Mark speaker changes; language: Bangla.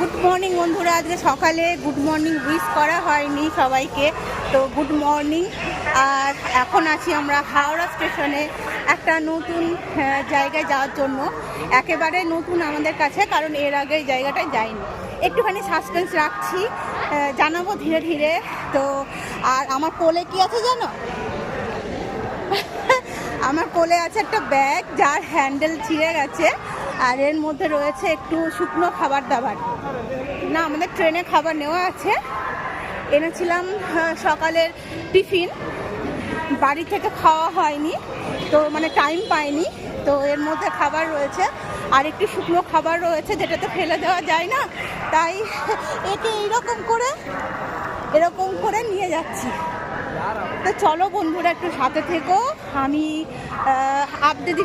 Speaker 1: মর্নিং বন্ধুরা, আজকে সকালে গুড মর্নিং উইশ করা হয়নি সবাইকে, তো গুড মর্নিং। আর এখন আছি আমরা হাওড়া স্টেশনে একটা নতুন জায়গায় যাওয়ার জন্য। একেবারে নতুন আমাদের কাছে, কারণ এর আগে জায়গাটায় যাইনি। একটুখানি সাসপেন্স রাখছি জানাব ধীরে ধীরে। তো, আর আমার কোলে কি আছে জানো? আমার কোলে আছে একটা ব্যাগ, যার হ্যান্ডেল ছিঁড়ে গেছে। আর এর মধ্যে রয়েছে একটু শুকনো খাবার দাবার। না আমাদের ট্রেনে খাবার নেওয়া আছে। এনেছিলাম আহ, সকালের টিফিন। বাড়ি থেকে খাওয়া হয়নি তো মানে টাইম পাইনি। তো এর মধ্যে খাবার রয়েছে। আর একটু শুকনো খাবার রয়েছে যেটাতে ফেলে দেওয়া যায় না। তাই একে এইরকম করে এরকম করে নিয়ে যাচ্ছি। তো চলো বন্ধুরা একটু সাথে থেকো। আমি আপডেট